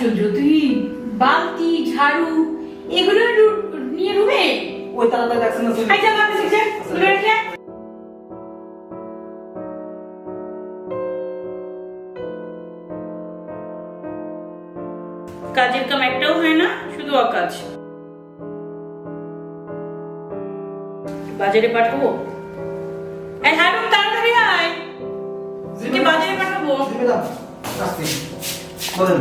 আশ্চর্য তুই বালতি ঝাড়ু এগুলো নিয়ে রুমে? ওই তালাটা দেখছেন না বাবা শিখছে কাজের কাম একটাও হয় না শুধু অকাজ। বাজারে পাঠাবো? এই হারুন তাড়াতাড়ি আয়। বাজারে পাঠাবো? বলেন।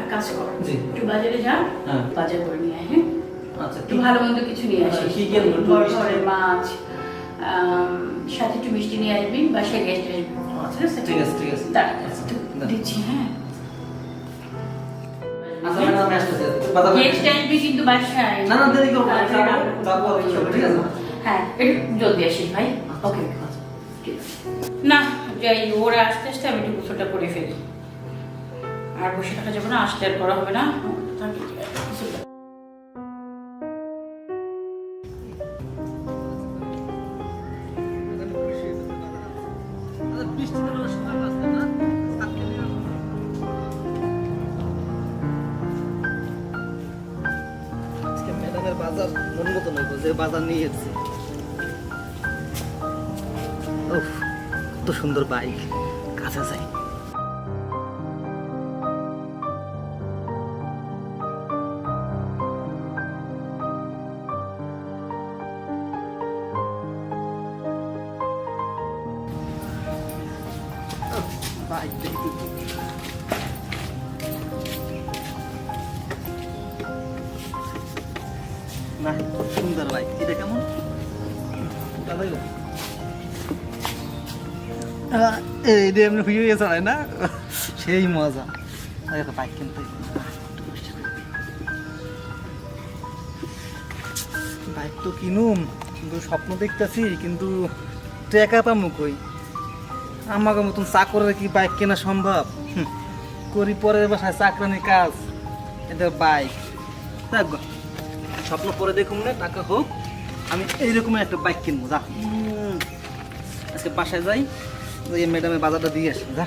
এক কাজ কর। একটু বাজারে যা হ্যাঁ। বাজার করে নিয়ে আয় হ্যাঁ? আচ্ছা একটু ভালো মন্দ কিছু নিয়ে আসিস। কি কি আনব? একটু বড় মিষ্টি? মাছ সাথে একটু মিষ্টি নিয়ে আসবি বাসায় গেস্ট ঠিক আছে, ঠিক আছে। দিচ্ছি হ্যাঁ। না যাই ওরা আস্তে আস্তে আমি একটু গোসলটা করে ফেলি। আর বসে থাকা যাবে না আসতে আর করা হবে না। বাজার যে বাজার নিয়ে এসেছে। সুন্দর বাইক। কাছে যাই। দেখি না সুন্দর বাইক এটা কেমন দাদাই এই যে এমনি হুইয়ে চালায় না? সেই মজা। আর বাইক কিনতে বাইক তো কিনুম, কিন্তু স্বপ্ন দেখতেছি, কিন্তু টাকা পামু কই আমাকে মতন চাকরের কি বাইক কেনা সম্ভব? করি পরের বাসায় চাকরানি কাজ। এটা বাইক। দেখ স্বপ্ন পরে দেখুন না টাকা হোক, আমি এইরকম একটা বাইক কিনবো, যা। আজকে বাসায় যাই ওই ম্যাডামের বাজারটা দিয়ে আসি, যা।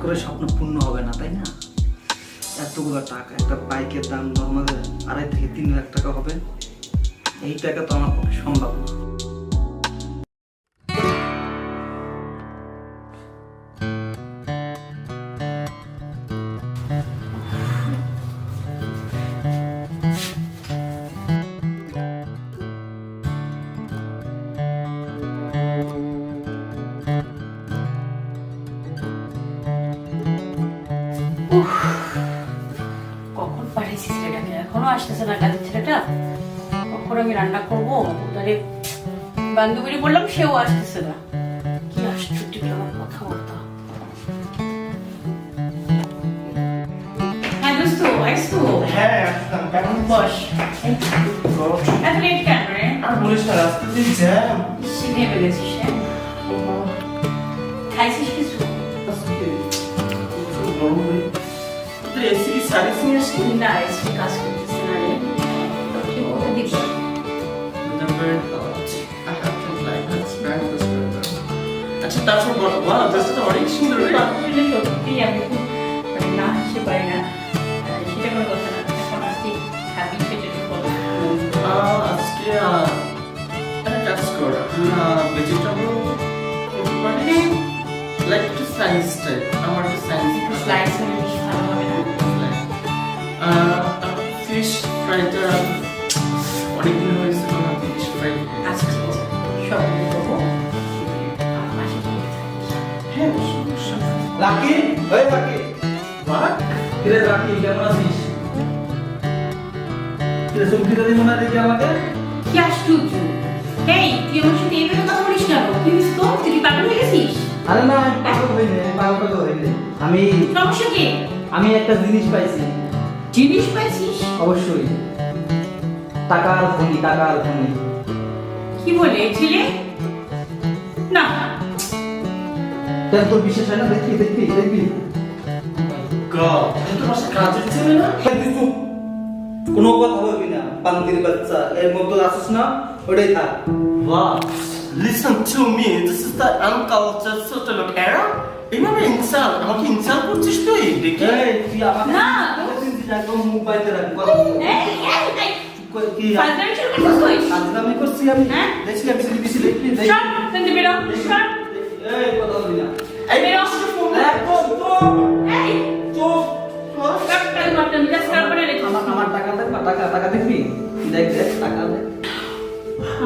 চাকরের স্বপ্ন পূর্ণ হবে না, তাই না? এতগুলো টাকা, একটা বাইকের দাম আমাদের আড়াই থেকে তিন লাখ টাকা হবে। এই টাকা তো আমার পক্ষে সম্ভব না। কখন পাঠিয়েছি ছেলেটাকে এখনও আসতেছে না কাজের ছেলেটা? কখন আমি রান্না করব? তাহলে বান্ধবীরে বললাম সেও আসতেছে না। কি আশ্চর্য আমার কথাবার্তা। হ্যাঁ বস। এত লেট কেন রে? আর বলিস না রাস্তা দিয়ে জ্যাম সে ভেবে খাইছিস কিছু? গরম তো তুই এসি সার্ভিসিং আসলি না এসে কাজ করতেছে না রে। দিবি। আচ্ছা তারপর বল। ড্রেসটা অনেক সুন্দর সত্যি আমি খুব মানে না হাসতে পারি না। সেটা কোনো কথা না। এখন আসছি হ্যাপি সেটা আজকে কাজ কর। ভেজিটেবল পারি লাইক একটু টাইপ আমার লাকি ওই লাকি বাট কিরে লাকি কেমন আছিস? কিরে সুবিধা দিব না দেখি আমাকে? কি আশ্চর্য। এই তুই আমার সাথে এইভাবে কথা বলিস কেন? কি হয়েছে তোর তুই কি পাগল হয়ে গেছিস? আরে না আমি পাগল হইনি আমি পাগল টাগল হইনি। আমি সমস্যা কি? আমি একটা জিনিস পাইছি। জিনিস পাইছিস? অবশ্যই। টাকার ধনী টাকার ধনী কি বলে ছেলে? না কেন তোর বিশ্বাস হয় না? দেখবি দেখবি দেখবি। কাজের ছেলে না? কোনো কথা বলবি না বাচ্চা। এর আসিস না? ওটাই থাক। Wow. Listen to me. This is the uncultured sort of era. এভাবে ইনসাল আমাকে ইনসাল করছিস তুই? দেখে। তুই আমাকে না। একদম মুখ বাইতে রাখ আজলামি করছি আমি। হ্যাঁ? দেখছি আমি দেখবি সর তুমি সর এই কথা বলবি না এই বেরো একদম চুপ এই চুপ কাটটা মারটা মিলাস কর করে রেখে আমার আমার টাকা দেখ টাকা টাকা দেখবি দেখ দেখ টাকা দেখ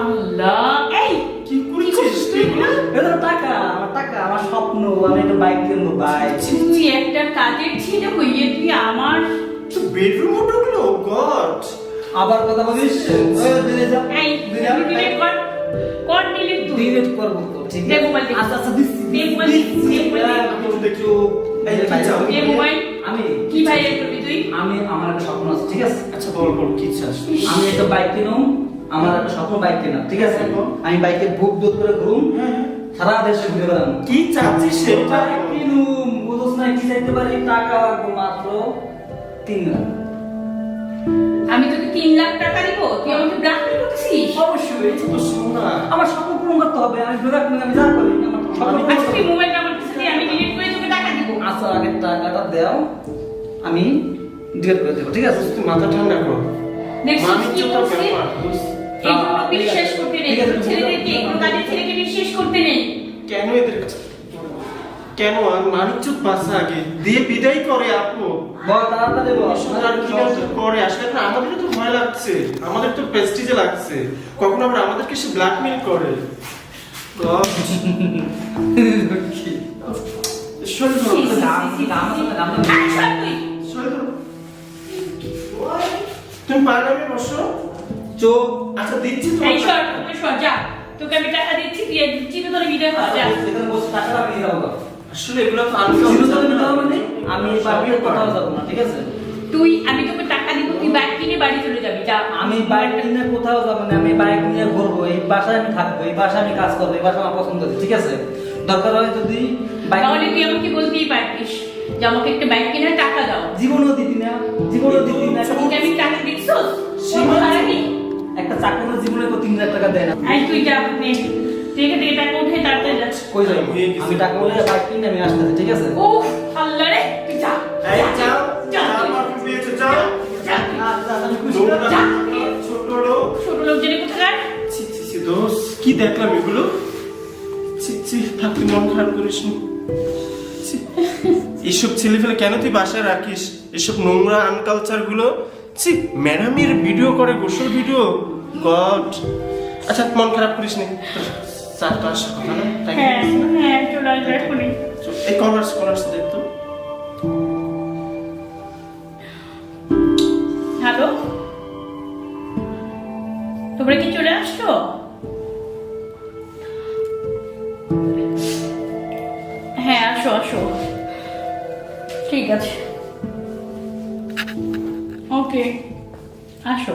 আল্লাহ এই কি করছিস তুই এগুলো? এটা টাকা আমার টাকা আমার স্বপ্ন আমি একটা বাইক কিনবো বাইক তুই একটা কাজের ছেলে হইয়ে তুই আমার তো বেডরুম ঢুকলো গড আবার কথা বলিস এই ডিলিট কর কর ডিলিট তুই ডিলিট করব মোবাইল আচ্ছা আচ্ছা দিচ্ছি মোবাইল এই মোবাইল আমি কি ভাইরাল করবি তুই? আমি আমার একটা স্বপ্ন আছে ঠিক আছে? আচ্ছা বল বল কি চাস আমি একটা বাইক কিনুম আমার একটা স্বপ্ন বাইক কেনা ঠিক আছে? আমি বাইকে বুক দুধ করে ঘুরুম সারা দেশে ঘুরে বেড়াম কি চাচ্ছিস সেটা কিনুম বুঝোস না কি চাইতে পারি? টাকা মাত্র তিন লাখ। আমি তোকে তিন লাখ টাকা দিব তুই আমাকে ব্ল্যাকমেল করতেছিস? অবশ্যই এটা তো শোনা। আমার স্বপ্ন পূরণ করতে হবে আমি বেড়াক আমি যা করি আমার স্বপ্ন আচ্ছা তুই মোবাইল নাম্বার কাছে দে আমি ডিলিট করে তোকে টাকা দিব। আচ্ছা আগে টাকাটা দাও আমি ডিলেট করে দেবো ঠিক আছে? তুই মাথা ঠান্ডা কর। দেখছিস মানিক কি চোখটা বলছে? ব্যাপার বিশ্বাস করতে নেই। ছেলেদেরকে এগুলো কাজের ছেলেকে বিশ্বাস করতে নেই। কেন এদের কাছে? কেন আর মানিকচুত বাসা আগে? দিয়ে বিদায় করে আপু। করে। আসলে তো ভয় লাগছে। আমাদের তো প্রেস্টিজে লাগছে। কখন আবার আমাদেরকে সে ব্ল্যাকমেল করে। তুমি পারবে বসো চোখ আচ্ছা দিচ্ছি। তোকে আমি টাকা দিচ্ছি তোর ভিডিও যা। এখানে বসে টাকা আমি আসলে এগুলো তো মানে? আমি বাড়িতে কোথাও যাব না ঠিক আছে? তুই আমি তোকে টাকা দিব তুই বাইক কিনে বাড়ি চলে যাবি যা। আমি বাইক নিয়ে কোথাও যাব না আমি বাইক নিয়ে ঘুরবো এই বাসায় আমি থাকব এই বাসায় আমি কাজ করব এই বাসা আমার পছন্দ আছে ঠিক আছে? দরকার হয় যদি বাইক তাহলে তুই আমাকে বলতেই পারতিস যে আমাকে একটা বাইক টাকা দাও। জীবনও দিতি না জীবনও দিতি না তোকে আমি টাকা দিচ্ছস সীমা- একটা চাকরির জীবনে তো তিন লাখ টাকা দেয় না। তুই যা নে তুই এখান থেকে টাকা উঠে তাড়াতাড়ি কই যাব? আমি টাকা বলে বাইক কিনে আমি আসতেছি ঠিক আছে? ও আল্লাহ রে তুই যা। এই যা, যা আমার পেয়েছে যা। তুই। নোংরা, যা। ছোট লোক। ছোট লোক জেনে কোথাকার? ছি ছি ছি দোষ কি দেখলাম এগুলো? ছি ছি থাক তুই মন খারাপ করিস নি। এইসব ছেলে ফেলে কেন তুই বাসায় রাখিস? এসব নোংরা আনকালচারগুলো? ছি ম্যাডামের ভিডিও করে গোসল ভিডিও গড আচ্ছা মন খারাপ করিস নি। চারটা আসার কথা না? হ্যাঁ হ্যাঁ চলে আসবে এখনই। এই কলার্স কলার্স দেখ তো হ্যালো? তোমরা কি চলে আসছো? হ্যাঁ আসো আসো। ঠিক আছে। ওকে আসো।